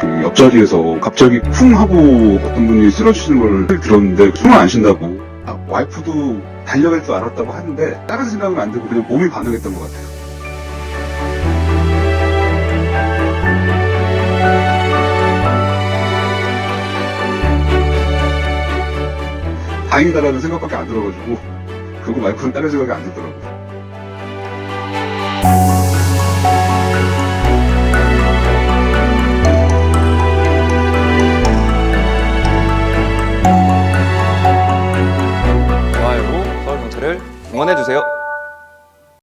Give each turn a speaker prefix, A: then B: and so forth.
A: 그 옆자리에서 갑자기 쿵 하고 어떤 분이 쓰러지시는 걸 들었는데 숨을 안 쉰다고 아, 와이프도 달려갈 줄 알았다고 하는데 다른 생각은 안 들고 그냥 몸이 반응했던 것 같아요. 다행이다라는 생각밖에 안 들어가지고 그리고 와이프는 다른 생각이 안 들더라고요.
B: 좋아요로 서울 경찰을 응원해주세요.